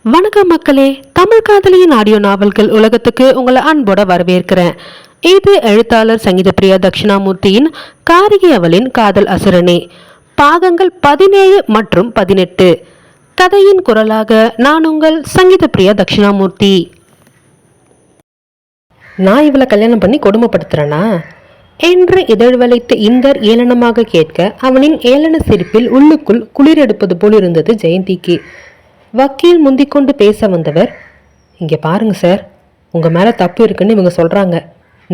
வணக்கம் மக்களே தமிழ் காதலியின் ஆடியோ நாவல்கள் உலகத்துக்கு உங்களை அன்போட வரவேற்கிறேன். இது எழுத்தாளர் சங்கீதப்பிரியா தட்சிணாமூர்த்தியின் காரிகை அவளின் காதல் அசுரனே பாகங்கள் பதினேழு மற்றும் பதினெட்டு. கதையின் குரலாக நான் உங்கள் சங்கீத பிரியா தட்சிணாமூர்த்தி. நான் இவளை கல்யாணம் பண்ணி கொடுமைப்படுத்துறேனா? என்று இதழ் வளைத்து இந்தர் ஏளனமாக கேட்க அவனின் ஏளன சிரிப்பில் உள்ளுக்குள் குளிரெடுப்பது போல் இருந்தது ஜெயந்திக்கு. வக்கீல் முந்திக்கொண்டு பேச வந்தவர் இங்கே பாருங்க சார் உங்கள் மேலே தப்பு இருக்குன்னு இவங்க சொல்கிறாங்க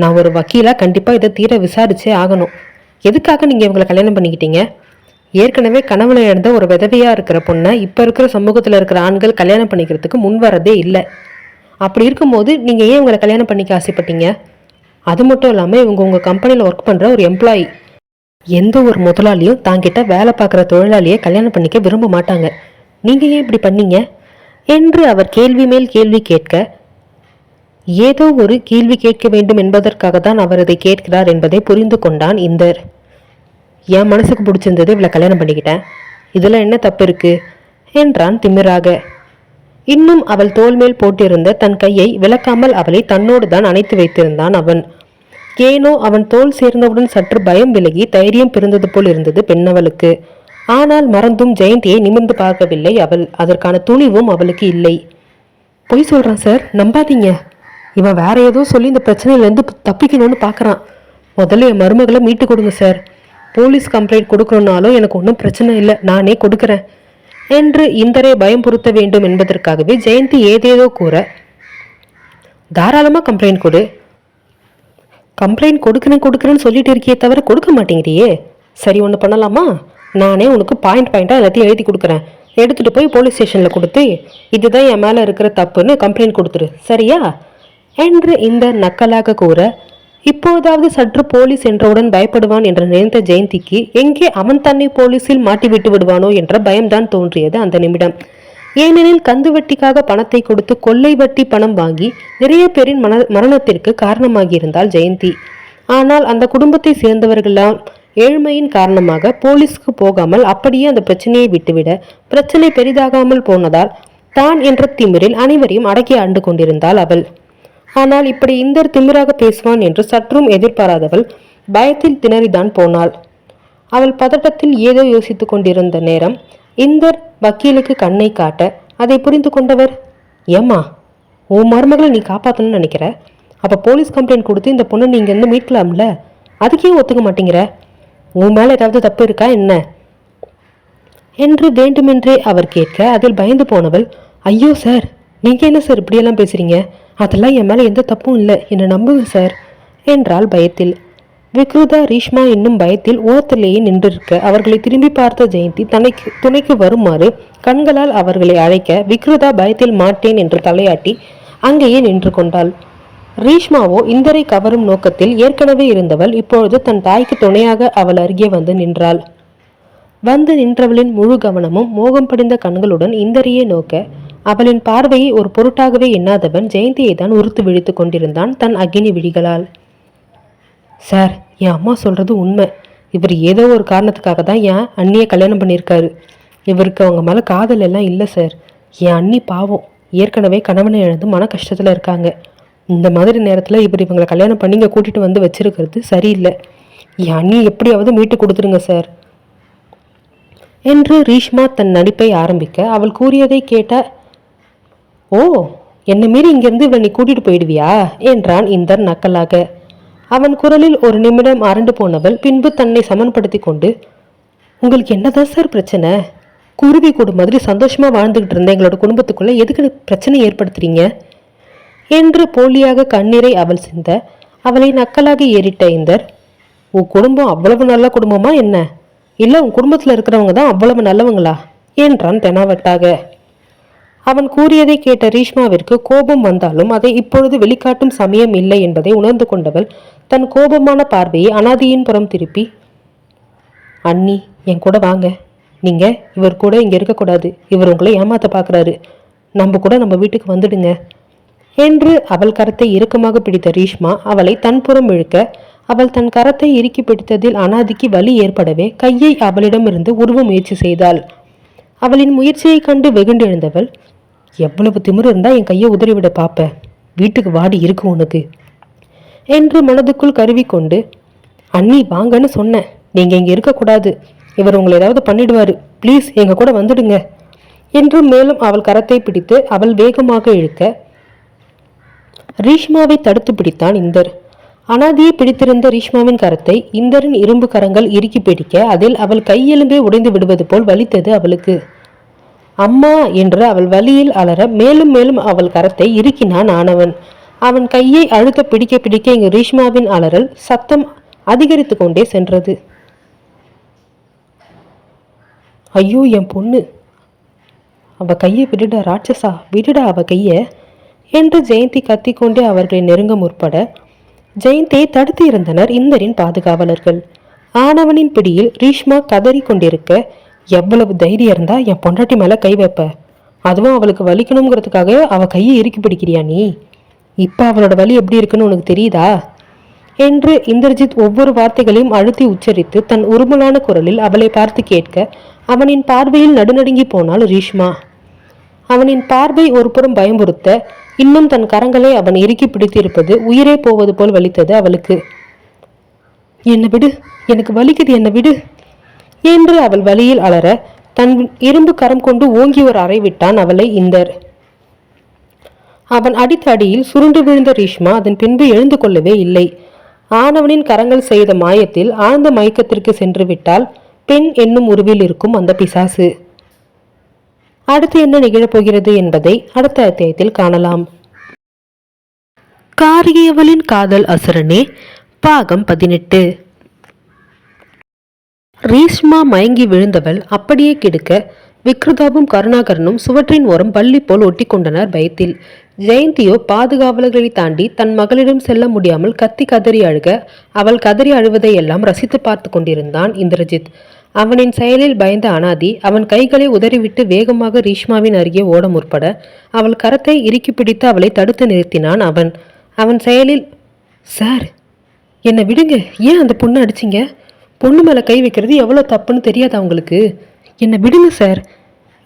நான் ஒரு வக்கீலாக கண்டிப்பாக இதை தீர விசாரிச்சே ஆகணும். எதுக்காக நீங்கள் இவங்களை கல்யாணம் பண்ணிக்கிட்டீங்க? ஏற்கனவே கணவனை இழந்த ஒரு விதவையாக இருக்கிற பொண்ணை இப்போ இருக்கிற சமூகத்தில் இருக்கிற ஆண்கள் கல்யாணம் பண்ணிக்கிறதுக்கு முன் வரதே இல்லை. அப்படி இருக்கும்போது நீங்கள் ஏன் இவங்களை கல்யாணம் பண்ணிக்க ஆசைப்பட்டீங்க? அது மட்டும் இல்லாமல் இவங்க உங்கள் கம்பெனியில் ஒர்க் பண்ணுற ஒரு எம்ப்ளாயி எந்த ஒரு முதலாளியும் தாங்கிட்ட வேலை பார்க்குற தொழிலாளியை கல்யாணம் பண்ணிக்க விரும்ப மாட்டாங்க. நீங்கள் ஏன் இப்படி பண்ணீங்க? என்று அவர் கேள்வி மேல் கேள்வி கேட்க ஏதோ ஒரு கேள்வி கேட்க வேண்டும் என்பதற்காக தான் அவர் இதை கேட்கிறார் என்பதை புரிந்து கொண்டான் இந்தர். என் மனசுக்கு பிடிச்சிருந்தது இவளை கல்யாணம் பண்ணிக்கிட்டேன். இதில் என்ன தப்பு இருக்கு? என்றான் திமிராக. இன்னும் அவள் தோல் மேல் போட்டிருந்த தன் கையை விலக்காமல் அவளை தன்னோடு தான் அணைத்து வைத்திருந்தான் அவன். ஏனோ அவன் தோல் சேர்ந்தவுடன் சற்று பயம் விலகி தைரியம் பிறந்தது போல் இருந்தது பெண்ணவளுக்கு. ஆனால் மறந்தும் ஜெயந்தியை நிமிர்ந்து பார்க்கவில்லை அவள். அதற்கான துணிவும் அவளுக்கு இல்லை. பொய் சொல்கிறான் சார் நம்பாதீங்க. இவன் வேற ஏதோ சொல்லி இந்த பிரச்சனையிலேருந்து தப்பிக்கணும்னு பார்க்குறான் முதல்ல என் மருமகளை மீட்டு கொடுங்க சார். போலீஸ் கம்ப்ளைண்ட் கொடுக்கணுன்னாலும் எனக்கு ஒன்றும் பிரச்சனை இல்லை. நானே கொடுக்குறேன். என்று இந்தரை பயம் பொருத்த வேண்டும் என்பதற்காகவே ஜெயந்தி ஏதேதோ கூற தாராளமாக கம்ப்ளைண்ட் கொடு. கம்ப்ளைண்ட் கொடுக்குறேன் கொடுக்குறேன்னு சொல்லிட்டு இருக்கியே தவிர கொடுக்க மாட்டேங்கிறியே. சரி ஒன்று பண்ணலாமா? நானே உனக்கு பாயிண்ட் பாயிண்ட்டாக எல்லாத்தையும் எழுதி கொடுக்குறேன். எடுத்துகிட்டு போய் போலீஸ் ஸ்டேஷனில் கொடுத்து இதுதான் என் மேலே இருக்கிற தப்புன்னு கம்ப்ளைண்ட் கொடுத்துரு. சரியா? என்று இந்த நக்கலாக கூற இப்போதாவது சற்று போலீஸ் என்றவுடன் பயப்படுவான் என்று நினைத்த ஜெயந்திக்கு எங்கே அவன் தன்னை போலீஸில் மாட்டி விட்டு விடுவானோ என்ற பயம்தான் தோன்றியது அந்த நிமிடம். ஏனெனில் கந்து வட்டிக்காக பணத்தை கொடுத்து கொள்ளை வட்டி பணம் வாங்கி நிறைய பேரின் மன மரணத்திற்கு காரணமாகியிருந்தாள் ஜெயந்தி. ஆனால் அந்த குடும்பத்தை சேர்ந்தவர்களால் ஏழ்மையின் காரணமாக போலீஸ்க்கு போகாமல் அப்படியே அந்த பிரச்சனையை விட்டுவிட பிரச்சனை பெரிதாகாமல் போனதால் தான் என்ற திமிரில் அனைவரையும் அடக்கி ஆண்டு கொண்டிருந்தாள் அவள். ஆனால் இப்படி இந்தர் திமிராக பேசுவான் என்று சற்றும் எதிர்பாராதவள் பயத்தில் திணறிதான் போனாள். அவள் பதட்டத்தில் ஏதோ யோசித்துக் கொண்டிருந்த நேரம் இந்தர் வக்கீலுக்கு கண்ணை காட்ட அதை புரிந்து கொண்டவர் ஏம்மா உன் மருமகளை நீ காப்பாற்றணும்னு நினைக்கிற? அப்போ போலீஸ் கம்ப்ளைண்ட் கொடுத்து இந்த பொண்ணை நீங்கள் இருந்து மீட்கலாம்ல? அதுக்கே ஒத்துக்க மாட்டேங்கிற? உன் மேலே ஏதாவது தப்பு இருக்கா என்ன? என்று வேண்டுமென்றே அவர் கேட்க அதில் பயந்து போனவள் ஐயோ சார் நீங்க என்ன சார் இப்படியெல்லாம் பேசுகிறீங்க அதெல்லாம் என் மேலே எந்த தப்பும் இல்லை என்னை நம்புங்க சார் என்றாள் பயத்தில். விக்ருதா ரீஷ்மா என்னும் பயத்தில் ஓரத்திலேயே நின்றிருக்க அவர்களை திரும்பி பார்த்த ஜெயந்தி தனக்கு துணைக்கு வருமாறு கண்களால் அவர்களை அழைக்க விக்ருதா பயத்தில் மாட்டேன் என்று தலையாட்டி அங்கேயே நின்று கொண்டாள். ரீஷ்மாவோ இந்தரை கவரும் நோக்கத்தில் ஏற்கனவே இருந்தவள் இப்பொழுது தன் தாய்க்கு துணையாக அவள் அருகே வந்து நின்றாள். வந்து நின்றவளின் முழு கவனமும் மோகம் படிந்த கண்களுடன் இந்தரையே நோக்க அவளின் பார்வையை ஒரு பொருட்டாகவே எண்ணாதவன் ஜெயந்தியை தான் உறுத்து விழித்து கொண்டிருந்தான் தன் அக்னி விழிகளால். சார் என் அம்மா சொல்றது உண்மை. இவர் ஏதோ ஒரு காரணத்துக்காக தான் என் அண்ணியை கல்யாணம் பண்ணியிருக்காரு. இவருக்கு அவங்க மேலே காதல் எல்லாம் இல்லை சார். என் அண்ணி பாவம். ஏற்கனவே கணவனை இழந்து மன கஷ்டத்தில் இருக்காங்க. இந்த மாதிரி நேரத்தில் இவர் இவங்களை கல்யாணம் பண்ணி இங்கே கூட்டிகிட்டு வந்து வச்சிருக்கிறது சரியில்லை. யானி எப்படியாவது மீட்டு கொடுத்துருங்க சார். என்று ரீஷ்மா தன் நடிப்பை ஆரம்பிக்க அவள் கூறியதை கேட்ட ஓ என்னை மீறி இங்கிருந்து இவளை நீ கூட்டிகிட்டு போயிடுவியா? என்றான் இந்தர் நக்கலாக. அவன் குரலில் ஒரு நிமிடம் அரண்டு போனவள் பின்பு தன்னை சமன்படுத்தி கொண்டு உங்களுக்கு என்னதான் சார் பிரச்சனை? குருவி கூடு மாதிரி சந்தோஷமாக வாழ்ந்துக்கிட்டு இருந்த எங்களோட குடும்பத்துக்குள்ளே எதுக்கு பிரச்சனை ஏற்படுத்துறீங்க? என்று போலியாக கண்ணீரை அவள் சிந்த அவளை நக்கலாக ஏறிட்ட இந்தர் உன் குடும்பம் அவ்வளவு நல்ல குடும்பமா என்ன? இல்லை உன் குடும்பத்தில் இருக்கிறவங்க தான் அவ்வளவு நல்லவங்களா? என்றான் தெனாவட்டாக. அவன் கூறியதை கேட்ட ரீஷ்மாவிற்கு கோபம் வந்தாலும் அதை இப்பொழுது வெளிக்காட்டும் சமயம் இல்லை என்பதை உணர்ந்து கொண்டவள் தன் கோபமான பார்வையை அனாதியின் புறம் திருப்பி அண்ணி என் கூட வாங்க. நீங்க இவர் கூட இங்க இருக்கக்கூடாது. இவர் உங்களை ஏமாத்த பார்க்குறாரு நம்ம கூட நம்ம வீட்டுக்கு வந்துடுங்க. என்று அவள் கரத்தை இறுக்கமாக பிடித்த ரீஷ்மா அவளை தன்புறம் இழுக்க அவள் தன் கரத்தை இறுக்கி பிடித்ததில் அனாதிக்கு வலி ஏற்படவே கையை அவளிடமிருந்து உருவ முயற்சி செய்தாள். அவளின் முயற்சியைக் கண்டு வெகுண்டெழுந்தவள் எவ்வளவு திமிரு இருந்தா என் கையை உதறிவிட பாப்ப வீட்டுக்கு வாடி இருக்கு உனக்கு என்று மனதுக்குள் கருவிக்கொண்டு அண்ணி வாங்கன்னு சொன்னேன் நீங்க இங்க இருக்கக்கூடாது இவர் உங்களை ஏதாவது பண்ணிடுவாரு ப்ளீஸ் எங்க கூட வந்துடுங்க என்று மேலும் அவள் கரத்தை பிடித்து அவள் வேகமாக இழுக்க ரீஷ்மாவை தடுத்து பிடித்தான் இந்தர். அனாதியை பிடித்திருந்த ரீஷ்மாவின் கரத்தை இந்தரின் இரும்பு கரங்கள் இறுக்கி பிடிக்க அதில் அவள் கையெலும்பே உடைந்து விடுவது போல் வலித்தது அவளுக்கு. அம்மா என்று அவள் வலியில் அலற மேலும் மேலும் அவள் கரத்தை இறுக்கினான் ஆனவன் அவன் கையை அழுத்த பிடிக்க பிடிக்க இங்கு ரீஷ்மாவின் அலறல் சத்தம் அதிகரித்து கொண்டே சென்றது. ஐயோ என் பொண்ணு. அவ கையை விடுடா ராட்சசா. விடுடா அவ கையை. என்று ஜெயந்தி கத்திக்கொண்டே அவர்களை நெருங்க முற்பட ஜெயந்தியை தடுத்து இருந்தனர் இந்தரின் பாதுகாவலர்கள். ஆனவனின் பிடியில் ரீஷ்மா கதறி கொண்டிருக்க எவ்வளவு தைரியம் இருந்தா என் பொண்டாட்டி மேல கை வைப்ப. அதுவும் அவளுக்கு வலிக்கணுங்கிறதுக்காக அவ கையை இறுக்கி பிடிக்கிறியா நீ? இப்ப அவளோட வலி எப்படி இருக்குன்னு உனக்கு தெரியுதா? என்று இந்திரஜித் ஒவ்வொரு வார்த்தைகளையும் அழுத்தி உச்சரித்து தன் உருமலான குரலில் அவளை பார்த்து கேட்க அவனின் பார்வையில் நடுநடுங்கி போனாள் ரீஷ்மா. அவனின் பார்வை ஒருபுறம் பயமுறுத்த இன்னும் தன் கரங்களை அவன் இறுக்கி பிடித்திருப்பது உயிரே போவது போல் வலித்தது அவளுக்கு. என்னை விடு எனக்கு வலிக்குது என்னை விடு என்று அவள் வலியில் அலற தன் இரும்பு கரம் கொண்டு ஓங்கி ஒரு அறை விட்டான் அவளை இந்தர். அவன் அடித்த அடியில் சுருண்டு விழுந்த ரீஷ்மா அதன் பின்பு எழுந்து கொள்ளவே இல்லை. ஆனவனின் கரங்கள் செய்த மாயத்தில் ஆழ்ந்த மயக்கத்திற்கு சென்று விட்டால் பெண் என்னும் உருவில் இருக்கும் அந்த பிசாசு. அடுத்து என்ன நிகழப்போகிறது என்பதை அடுத்த அத்தியாயத்தில் காணலாம். காரியவளின் காதல் அசுரனே பாகம் பதினெட்டு. ரீஷ்மா மயங்கி விழுந்தவள் அப்படியே கிடுக்க விக்ருதாவும் கருணாகரனும் சுவற்றின் ஓரம் பள்ளி போல் ஒட்டி கொண்டனர் பயத்தில். ஜெயந்தியோ பாதுகாவலர்களை தாண்டி தன் மகளிடம் செல்ல முடியாமல் கத்தி கதறி அழுக அவள் கதறி அழுவதையெல்லாம் ரசித்து பார்த்து கொண்டிருந்தான் இந்திரஜித். அவனின் செயலில் பயந்த அனாதி அவன் கைகளை உதறிவிட்டு வேகமாக ரீஷ்மாவின் அருகே ஓட முற்பட அவள் கரத்தை இறுக்கி பிடித்து அவளை தடுத்து நிறுத்தினான் அவன். அவன் செயலில் சார் என்னை விடுங்க. ஏன் அந்த பொண்ணை அடிச்சிங்க? பொண்ணு மேலே கை வைக்கிறது எவ்வளோ தப்புன்னு தெரியாதா உங்களுக்கு? என்னை விடுங்க சார்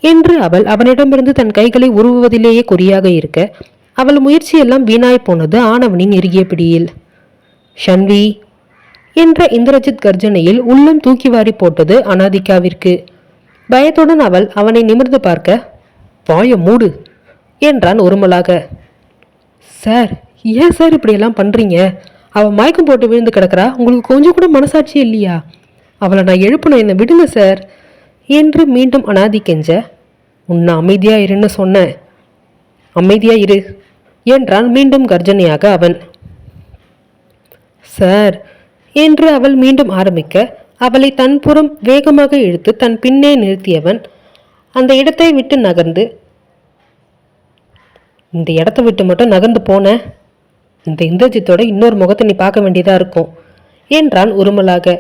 என்று அவள் அவனிடமிருந்து தன் கைகளை உருவுவதிலேயே குறியாக இருக்க அவள் முயற்சியெல்லாம் வீணாய் போனது ஆனவனின் இறுகிய பிடியில். ஷன்வி என்ற இந்திரஜித் கர்ஜனையில் உள்ளம் தூக்கி வாரி போட்டது அனாதிகாவிற்கு. பயத்துடன் அவள் அவனை நிமிர்ந்து பார்க்க வாய மூடு என்றான் ஒருமலாக. சார் ஏன் சார் இப்படியெல்லாம் பண்ணுறீங்க அவள் மயக்கம் போட்டு விழுந்து கிடக்கிறா. உங்களுக்கு கொஞ்சம் கூட மனசாட்சி இல்லையா? அவளை நான் எழுப்பணும் என்னை விடுங்க சார் என்று மீண்டும் அனாதி கெஞ்ச. உன்னை அமைதியாக இருன்னு சொன்னேன். அமைதியாக இரு என்றான் மீண்டும் கர்ஜனையாக அவன். சார் என்று அவள் மீண்டும் ஆரம்பிக்க அவளை தன்புறம் வேகமாக இழுத்து தன் பின்னே நிறுத்தியவன் அந்த இடத்தை விட்டு நகர்ந்து இந்த இடத்த விட்டு மட்டும் நகர்ந்து போன? இந்த இந்திரஜித்தோட இன்னொரு முகத்தை நீ பார்க்க வேண்டியதா இருக்கும் என்றான் உருமலாக.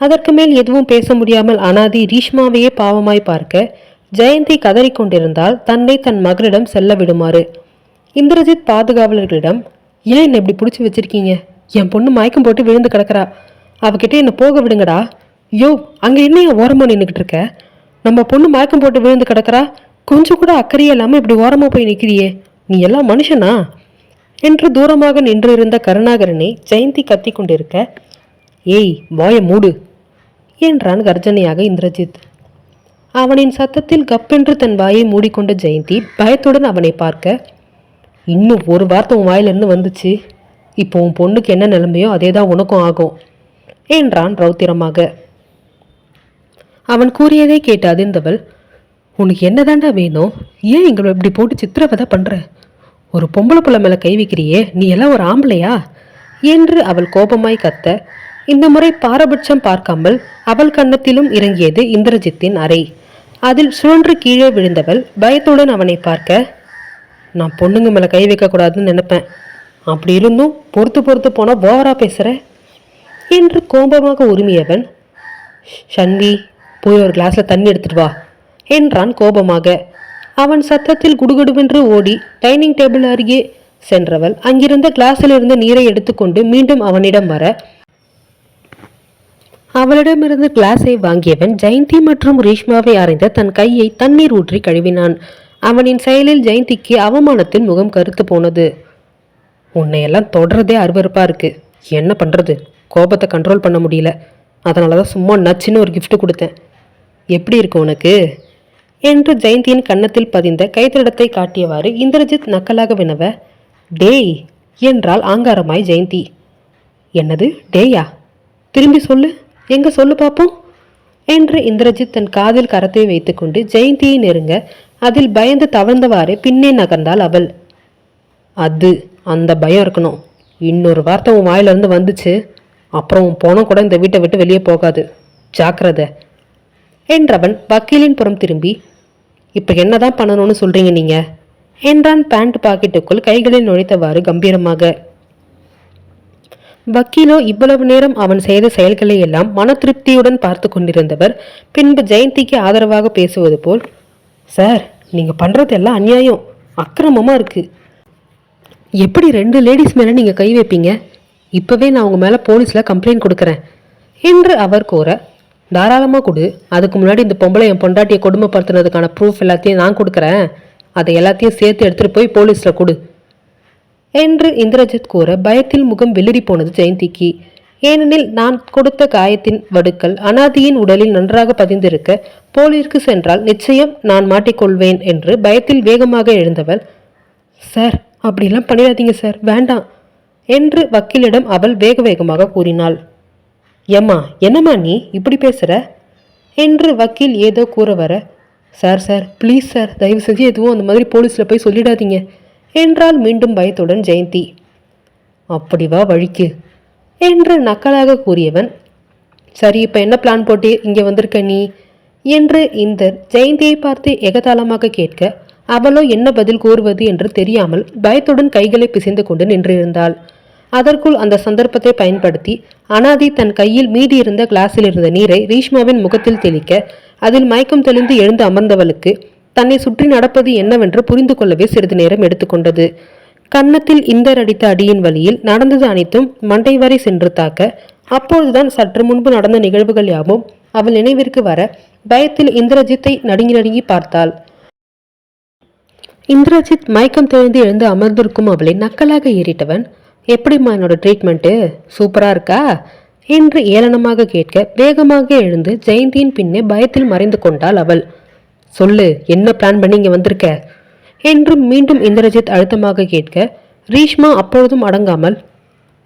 அதற்கு மேல் எதுவும் பேச முடியாமல் அனாதி ரீஷ்மாவையே பாவமாய் பார்க்க ஜெயந்தி கதறிக்கொண்டிருந்தால் தன்னை தன் மகளிடம் செல்ல விடுமாறு. இந்திரஜித் பாதுகாவலர்களிடம் ஏன் என்னை இப்படி பிடிச்சி வச்சிருக்கீங்க? என் பொண்ணு மயக்கம் போட்டு விழுந்து கிடக்கிறா. அவகிட்ட என்னை போக விடுங்கடா. யோ அங்கே என்னைய ஓரமாக நின்றுக்கிட்டு இருக்க? நம்ம பொண்ணு மயக்கம் போட்டு விழுந்து கிடக்கிறா. கொஞ்சம் கூட அக்கறையே இல்லாமல் இப்படி ஓரமாக போய் நிற்கிறியே நீ எல்லாம் மனுஷனா? என்று தூரமாக நின்றிருந்த கருணாகரனை ஜெயந்தி கத்தி கொண்டிருக்க ஏய் வாய மூடு என்றான் கர்ஜனையாக இந்திரஜித். அவனின் சத்தத்தில் கப்பென்று தன் வாயை மூடிக்கொண்ட ஜெயந்தி பயத்துடன் அவனை பார்க்க இன்னும் ஒரு வார்த்தை உன் வாயிலிருந்து வந்துச்சு. இப்போ உன் பொண்ணுக்கு என்ன நிலைமையோ அதே தான் உனக்கும் ஆகும் என்றான் ரௌத்திரமாக. அவன் கூறியதை கேட்ட அதிர்ந்தவள் உனக்கு என்னதாண்டா வேணும்? ஏன் எங்களை இப்படி போட்டு சித்திரவதை பண்ற? ஒரு பொம்பளை புள்ள மேலே கை வைக்கிறியே நீ எல்லாம் ஒரு ஆம்பளையா? என்று அவள் கோபமாய் கத்த இந்த முறை பாரபட்சம் பார்க்காமல் அவள் கன்னத்திலும் இறங்கியது இந்திரஜித்தின் அறை. அதில் சுழன்று கீழே விழுந்தவள் பயத்துடன் அவனை பார்க்க நான் பொண்ணுங்க மேலே கை வைக்கக்கூடாதுன்னு நினைப்பேன். அப்படி இருந்தும் பொறுத்து பொறுத்து போனால் ஓவரா பேசுகிற என்று கோபமாக உரிமையவன் ஷன்வி போய் ஒரு கிளாஸில் தண்ணி எடுத்துட்டு வா என்றான் கோபமாக. அவன் சத்தத்தில் குடுகுடுவென்று ஓடி டைனிங் டேபிள் அருகே சென்றவள். அங்கிருந்த கிளாஸில் இருந்து நீரை எடுத்துக்கொண்டு மீண்டும் அவனிடம் வர அவளிடமிருந்து கிளாஸை வாங்கியவன் ஜெயந்தி மற்றும் ரேஷ்மாவை அறைந்த தன் கையை தண்ணீர் ஊற்றி கழுவினான். அவனின் செயலில் ஜெயந்திக்கு அவமானத்தின் முகம் கருத்து போனது. உன்னையெல்லாம் தொடர்றதே அருவறுப்பாக இருக்குது என்ன பண்ணுறது கோபத்தை கண்ட்ரோல் பண்ண முடியல. அதனால தான் சும்மா நச்சுன்னு ஒரு கிஃப்ட் கொடுத்தேன். எப்படி இருக்கு உனக்கு? என்று ஜெயந்தியின் கன்னத்தில் பதிந்த கைத்தடத்தை காட்டியவாறு இந்திரஜித் நக்கலாக வினவ டேய்! என்றால் ஆங்காரமாய் ஜெயந்தி. என்னது? டேயா? திரும்பி சொல்லு. எங்க சொல்லு பார்ப்போம் என்று இந்திரஜித் தன் காதில் கரத்தை வைத்துக்கொண்டு ஜெயந்தியை நெருங்க அதில் பயந்து தவழ்ந்தவாறு பின்னே நகர்ந்தாள் அவள். அது அந்த பயம் இருக்கணும். இன்னொரு வார்த்தை உன் வாயிலிருந்து வந்துச்சு. அப்புறம் உன் போனம் கூட இந்த வீட்டை விட்டு வெளியே போகாது. ஜாக்கிரதை. என்றவன் வக்கீலின் புறம் திரும்பி இப்போ என்னதான் பண்ணணும்னு சொல்கிறீங்க நீங்கள் என்றான் பேண்ட் பாக்கெட்டுக்குள் கைகளில் நுழைத்தவாறு கம்பீரமாக. வக்கீலோ இவ்வளவு நேரம் அவன் செய்த செயல்களை எல்லாம் மன திருப்தியுடன் பார்த்து கொண்டிருந்தவர் பின்பு ஜெயந்திக்கு ஆதரவாக பேசுவது போல் சார் நீங்கள் பண்ணுறது எல்லாம் அநியாயம். அக்கிரமமாக இருக்குது எப்படி ரெண்டு லேடிஸ் மேலே நீங்கள் கை வைப்பீங்க? இப்போவே நான் உங்கள் மேலே போலீஸில் கம்ப்ளைண்ட் கொடுக்குறேன். என்று அவர் கூற தாராளமாக கொடு. அதுக்கு முன்னாடி இந்த பொம்பளை என் பொண்டாட்டியை கொடுமைப்படுத்துனதுக்கான ப்ரூஃப் எல்லாத்தையும் நான் கொடுக்குறேன். அதை எல்லாத்தையும் சேர்த்து எடுத்துகிட்டு போய் போலீஸில் கொடு. என்று இந்திரஜித் கூற பயத்தில் முகம் வெளிரி போனது ஜெயந்திக்கு. ஏனெனில் நான் கொடுத்த காயத்தின் வடுக்கள் அனாதியின் உடலில் நன்றாக பதிந்திருக்க போலீருக்கு சென்றால் நிச்சயம் நான் மாட்டிக்கொள்வேன் என்று பயத்தில் வேகமாக எழுந்தவள் சார் அப்படிலாம் பண்ணிடாதீங்க சார் வேண்டாம் என்று வக்கீலிடம் அவள் வேக வேகமாக கூறினாள். ஏம்மா என்னம்மா நீ இப்படி பேசுகிற என்று வக்கீல் ஏதோ கூற வர சார் சார் ப்ளீஸ் சார் தயவு செஞ்சு எதுவும் அந்த மாதிரி போலீஸில் போய் சொல்லிடாதீங்க என்றால் மீண்டும் பயத்துடன் ஜெயந்தி. அப்படி வா வழிக்கு என்று நக்கலாக கூறியவன். சரி இப்போ என்ன பிளான் போட்டு இங்கே வந்திருக்க நீ? என்று இந்தர் ஜெயந்தியை பார்த்து எகதாளமாக கேட்க அவளோ என்ன பதில் கூறுவது என்று தெரியாமல் பயத்துடன் கைகளை பிசைந்து கொண்டு நின்றிருந்தாள். அதற்குள் அந்த சந்தர்ப்பத்தை பயன்படுத்தி அனாதி தன் கையில் மீதி இருந்த கிளாஸில் இருந்த நீரை ரீஷ்மாவின் முகத்தில் தெளிக்க அதில் மயக்கம் தெளிந்து எழுந்து அமர்ந்தவளுக்கு தன்னை சுற்றி நடப்பது என்னவென்று புரிந்து கொள்ளவே சிறிது நேரம் எடுத்துக்கொண்டது கன்னத்தில் இந்தர் அடித்த அடியின் வழியில் நடந்தது அனைத்தும் மண்டை வரை சென்று தாக்க அப்பொழுதுதான் சற்று முன்பு நடந்த நிகழ்வுகள் யாவும் அவள் நினைவிற்கு வர பயத்தில் இந்திரஜித்தை நடுங்கி நடுங்கி பார்த்தாள். இந்திரஜித் மயக்கம் தெளிந்து எழுந்து அமர்ந்திருக்கும் அவளை நக்கலாக ஏறிட்டவன் எப்படிம்மா என்னோட ட்ரீட்மெண்ட்டு சூப்பராக இருக்கா? என்று ஏளனமாக கேட்க வேகமாக எழுந்து ஜெயந்தியின் பின்னே பயத்தில் மறைந்து கொண்டாள் அவள். சொல்லு என்ன பிளான் பண்ணி இங்கே வந்திருக்க? என்று மீண்டும் இந்திரஜித் அழுத்தமாக கேட்க ரீஷ்மா அப்பொழுதும் அடங்காமல்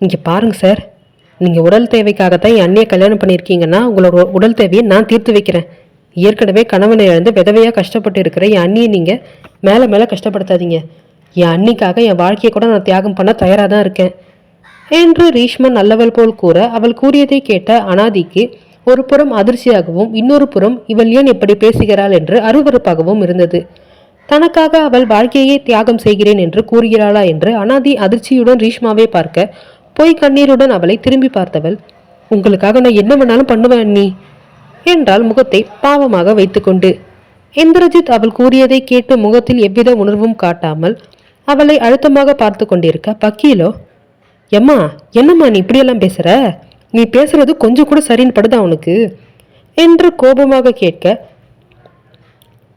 இங்கே பாருங்க சார் நீங்கள் உடல் தேவைக்காகத்தான் என் அண்ணியை கல்யாணம் பண்ணியிருக்கீங்கன்னா உங்களோட உடல் தேவையை நான் தீர்த்து வைக்கிறேன். ஏற்கனவே கணவனை இழந்து விதவையாக கஷ்டப்பட்டு இருக்கிற என் அண்ணியை நீங்கள் மேலே மேலே கஷ்டப்படுத்தாதீங்க. என் அன்னிக்காக என் வாழ்க்கையை கூட நான் தியாகம் பண்ண தயாராக தான் இருக்கேன். என்று ரீஷ்மா நல்லவள் போல் கூற அவள் கூறியதை கேட்ட அனாதிக்கு ஒரு புறம் அதிர்ச்சியாகவும் இன்னொரு புறம் இவள் ஏன் இப்படி பேசுகிறாள் என்று அருவருப்பாகவும் இருந்தது. தனக்காக அவள் வாழ்க்கையை தியாகம் செய்கிறேன் என்று கூறுகிறாளா என்று அனாதி அதிர்ச்சியுடன் ரீஷ்மாவை பார்க்க பொய் கண்ணீருடன் அவளை திரும்பி பார்த்தவள் உங்களுக்காக நான் என்ன வேணாலும் பண்ணுவேன் நீ என்றால் முகத்தை பாவமாக வைத்துக்கொண்டு. இந்திரஜித் அவள் கூறியதை கேட்டு முகத்தில் எவ்வித உணர்வும் காட்டாமல் அவளை அழுத்தமாக பார்த்து கொண்டிருக்க பக்கீலோ எம்மா என்னம்மா நீ இப்படியெல்லாம் பேசுற? நீ பேசுறது கொஞ்சம் கூட சரின்னு படுதா உனக்கு? என்று கோபமாக கேட்க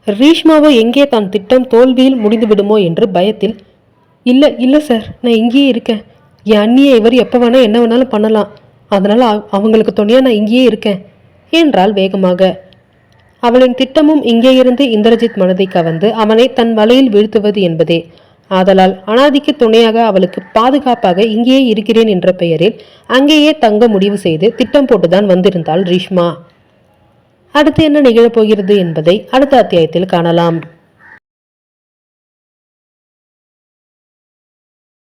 ரீஷ்மாவோ எங்கே தான் திட்டம் தோல்வியில் முடிந்து விடுமோ? என்று பயத்தில் இல்லை இல்லை சார் நான் இங்கேயே இருக்கேன். என் அண்ணியை இவர் எப்போ வேணால் என்ன வேணாலும் பண்ணலாம். அதனால் அவங்களுக்கு துணையாக நான் இங்கேயே இருக்கேன். என்றாள் வேகமாக. அவளின் திட்டமும் இங்கே இருந்து இந்திரஜித் மனதை கவர்ந்து அவனை தன் வலையில் வீழ்த்துவது என்பதே. ஆதலால் அனாதிக்கு துணையாக அவளுக்கு பாதுகாப்பாக இங்கேயே இருக்கிறேன் என்ற பெயரில் அங்கேயே தங்க முடிவு செய்து திட்டம் போட்டுதான் வந்திருந்தாள் ரீஷ்மா. அடுத்து என்ன நிகழப்போகிறது என்பதை அடுத்த அத்தியாயத்தில் காணலாம்.